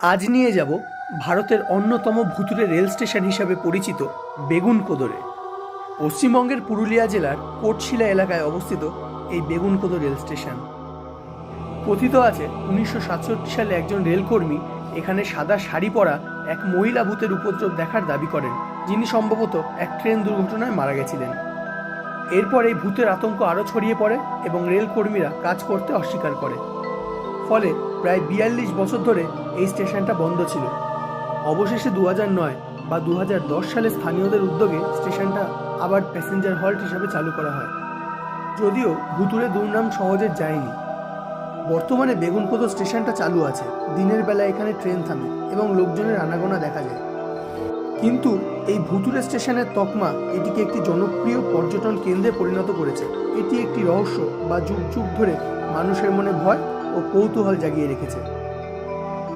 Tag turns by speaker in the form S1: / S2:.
S1: আজ নিয়ে যাব ভারতের অন্যতম ভুতুরে রেল স্টেশন হিসাবে পরিচিত বেগুনকোদরে। পশ্চিমবঙ্গের পুরুলিয়া জেলার কোটশিলা এলাকায় অবস্থিত এই বেগুনকোদো রেল স্টেশন। কথিত আছে, উনিশশো সাতষট্টি সালে একজন রেলকর্মী এখানে সাদা শাড়ি পরা এক মহিলা ভূতের উপদ্রব দেখার দাবি করেন, যিনি সম্ভবত এক ট্রেন দুর্ঘটনায় মারা গেছিলেন। এরপর এই ভূতের আতঙ্ক আরও ছড়িয়ে পড়ে এবং রেলকর্মীরা কাজ করতে অস্বীকার করে। ফলে প্রায় বিয়াল্লিশ বছর ধরে এই স্টেশনটা বন্ধ ছিল। অবশেষে দু নয় বা দু হাজার দশ সালে স্থানীয়দের উদ্যোগে স্টেশনটা আবার প্যাসেঞ্জার হল্ট হিসাবে চালু করা হয়। যদিও ভুতুরে দুর্নাম সহজে যায়নি। বর্তমানে বেগুনকোদো স্টেশনটা চালু আছে। দিনের বেলা এখানে ট্রেন থামে এবং লোকজনের আনাগোনা দেখা যায়। কিন্তু এই ভুতুরে স্টেশনের তকমা এটিকে একটি জনপ্রিয় পর্যটন কেন্দ্রে পরিণত করেছে। এটি একটি রহস্য বা যুগ যুগ ধরে মানুষের মনে ভয় ও কৌতূহল জাগিয়ে রেখেছে।